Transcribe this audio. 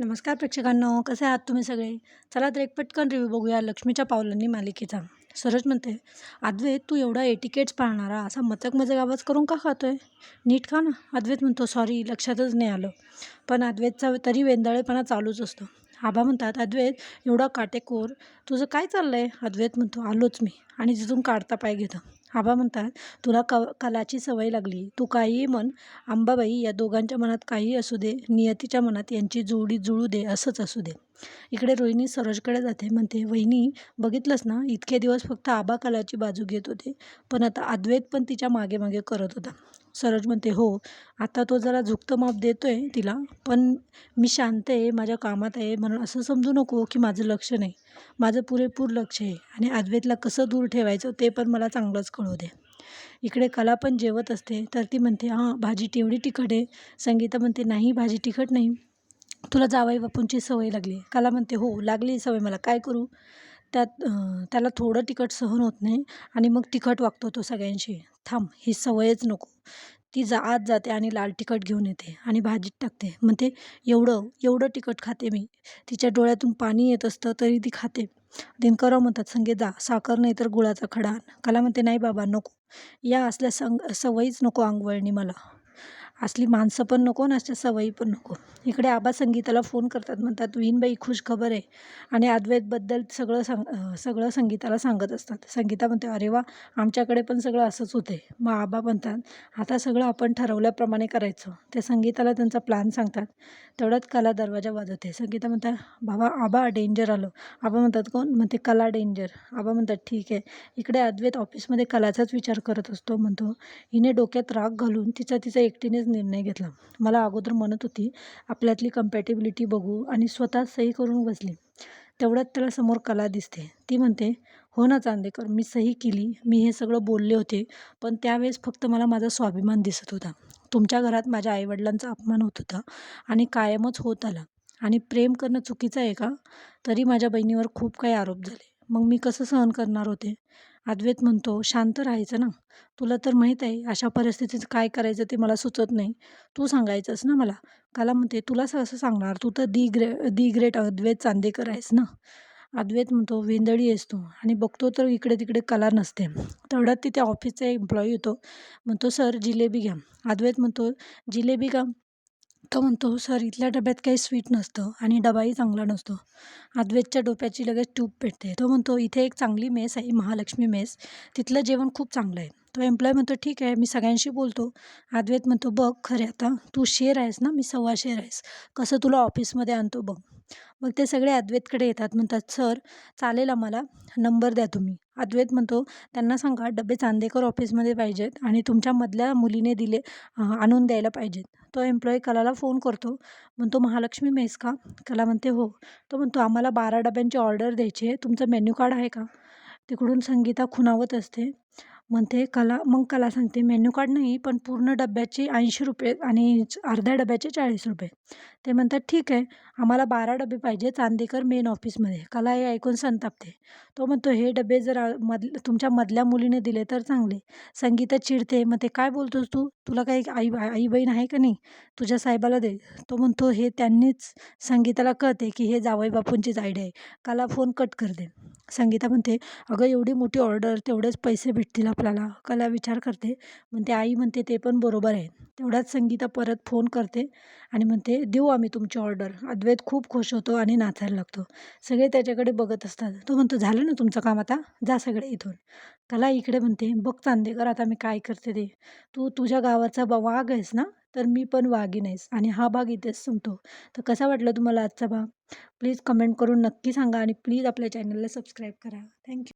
नमस्कार प्रेक्षकांनो कसे आहात तुम्ही सगळे? चला तर एक पटकन रिव्ह्यू बघूया लक्ष्मीच्या पावलांनी मालिकेचा. सरज म्हणते अद्वैत तू एवढा एटिकेट्स पाळणारा असा मचक मजक आवाज करून का खातोय? नीट खा ना. अद्वैत म्हणतो सॉरी लक्षातच नाही आलं. पण अद्वैतचा तरी वेंदळेपणा चालूच असतो. आबा म्हणतात अद्वैत एवढा काटेकोर तुझं काय चाललं आहे अद्वैत म्हणतो आलोच मी आणि तिथून काढता पाय घेतं. आबा म्हणतात तुला क कलाची सवय लागली. तू काहीही म्हण अंबाबाई या दोघांच्या मनात काही असू दे. नियतीच्या मनात यांची जोडी जुळू दे असंच असू दे. इकडे रोहिणी सरोजकडे जाते. म्हणते वहिनी बघितलंस ना? इतके दिवस फक्त आबा कलाची बाजू घेत होते. पण आता अद्वैत पण तिच्यामागे मागे करत होता. सरोज म्हणते हो आता तो जरा झुकतं माप देतो आहे तिला पण मी शांत आहे माझ्या कामात आहे म्हणून असं समजू नको की माझं लक्ष नाही. माझं पुरेपूर लक्ष आहे आणि अद्वैतला कसं दूर ठेवायचं ते पण मला चांगलंच कळू दे. इकडे कला पण जेवत असते तर ती म्हणते हां भाजी तेवढी तिखट आहे. संगीता म्हणते नाही भाजी तिखट नाही. तुला जावाई बापूंची सवय लागली. कला म्हणते हो लागली सवय मला. काय करू? त्यात त्याला थोडं तिखट सहन होत नाही आणि मग तिखट वागतो तो सगळ्यांशी. थांब ही सवयच नको. ती जा आत जाते आणि लाल तिखट घेऊन येते आणि भाजीत टाकते. मग ते एवढं एवढं तिखट खाते मी. तिच्या डोळ्यातून पाणी येत असतं तरी ती खाते. दिनकरराव म्हणतात संगे जा. साखर नाही तर गुळाचा खडा आण. कला म्हणते नाही बाबा नको. या असल्या संग सवयीच नको अंगवळणी मला. असली माणसं पण नको आणि अशा सवयी पण नको. इकडे आबा संगीताला फोन करतात म्हणतात विनबाई खुश खबर आहे. आणि अद्वैतबद्दल सगळं सांग सगळं संगीताला सांगत असतात. संगीता म्हणते अरे वा आमच्याकडे पण सगळं असंच होते मग आबा म्हणतात आता सगळं आपण ठरवल्याप्रमाणे करायचं. ते संगीताला त्यांचा प्लॅन सांगतात. तेवढ्यात कला दरवाजा वाजवते. संगीता म्हणतात बाबा आबा डेंजर आलो. आबा म्हणतात कोण? म्हणते कला डेंजर आबा म्हणतात ठीक आहे. इकडे अद्वैत ऑफिसमध्ये कलाचाच विचार करत असतो. म्हणतो हिने डोक्यात राग घालून तिचा तिचा एकटीनेच निर्णय घेतला. मला अगोदर म्हणत होती आपल्यातली कम्पॅटेबिलिटी बघू आणि स्वतः सही करून बसली. तेवढ्यात त्याला समोर कला दिसते. ती म्हणते हो ना चांदेकर मी सही केली. मी हे सगळं बोलले होते पण त्यावेळेस फक्त मला माझा स्वाभिमान दिसत होता. तुमच्या घरात माझ्या आईवडिलांचा अपमान होत होता आणि कायमच होत आला. आणि प्रेम करणं चुकीचं आहे का? तरी माझ्या बहिणीवर खूप काही आरोप झाले. मग मी कसं सहन करणार होते? अद्वैत म्हणतो शांत राहायचं ना. तुला तर माहीत आहे अशा परिस्थितीत काय करायचं ते मला सुचत नाही. तू सांगायचंस ना मला. कला म्हणते तुला असं सांगणार. तू तर the grey the great Advait Chandekar आहेस ना. अद्वैत म्हणतो वेंदळी आहेस तू आणि बघतो तर इकडे तिकडे कला नसते. तेवढ्यात तिथे ऑफिसचा एम्प्लॉई होतो म्हणतो सर जिलेबी घ्या. अद्वैत म्हणतो जिलेबी का? तो म्हणतो सर इथल्या डब्यात काही स्वीट नसतं आणि डबाही चांगला नसतो. अद्वैतच्या डोक्याची लगेच ट्यूब पेटते. तो म्हणतो इथे एक चांगली मेस आहे महालक्ष्मी मेस. तिथलं जेवण खूप चांगलं आहे. तो एम्प्लॉय म्हणतो ठीक आहे मी सगळ्यांशी बोलतो. अद्वैत म्हणतो बघ खरे आता तू शेर आहेस ना मी सव्वा शेर आहेस. कसं तुला ऑफिसमध्ये आणतो बघ. मग ते सगळे अद्वैतकडे येतात म्हणतात सर चालेल आम्हाला नंबर द्या तुम्ही. अद्वैत म्हणतो त्यांना सांगा डबे चांदेकर ऑफिसमध्ये पाहिजेत आणि तुमच्या मधल्या मुलीने दिले आणून द्यायला पाहिजेत. तो एम्प्लॉई कलाला फोन करतो म्हणतो महालक्ष्मी मेस का? कला म्हणते हो. तो म्हणतो आम्हाला बारा डब्यांची ऑर्डर द्यायची आहे तुमचं मेन्यू कार्ड आहे का? तिकडून संगीता खुणावत असते. म्हणते कला मग कला सांगते. मेन्यू कार्ड नाही पण पूर्ण डब्याचे ऐंशी रुपये आणि अर्ध्या डब्याचे चाळीस रुपये. ते म्हणतात ठीक आहे आम्हाला बारा डबे पाहिजे चांदेकर मेन ऑफिसमध्ये. कला हे ऐकून संतापते. तो म्हणतो हे डबे जर मध तुमच्या मधल्या मुलीने दिले तर चांगले. संगीता चिडते. मग ते काय बोलतोस तू? तुला काही आई आई बहीण आहे का नाही? तुझ्या साहेबाला दे. तो म्हणतो हे त्यांनीच संगीताला कळते की हे जावई बापूंचीच आयडिया आहे. कला फोन कट करते संगीता म्हणते अगं एवढी मोठी ऑर्डर तेवढेच पैसे भेटतील आपल्याला कला विचार करते. म्हणते आई म्हणते ते पण बरोबर आहे. तेवढ्याच संगीता परत फोन करते आणि म्हणते देऊ आम्ही तुमची ऑर्डर अद्वैत खूप खुश होतो आणि नाचायला लागतो. सगळे त्याच्याकडे बघत असतात. तो म्हणतो झालं ना तुमचं काम आता? जा सगळे इथून. कला इकडे म्हणते बघ चांदेकर आता मी काय करते ते. तू तुझ्या गावाचा ब वाघ आहेस ना? तर मी पण वाघी नाहीस आणि हा भाग इथेच संपतो. तर कसा वाटला तुम्हाला आजचा भाग? प्लीज कमेंट करून नक्की सांगा आणि प्लीज आपल्या चॅनलला सबस्क्राईब करा. थँक्यू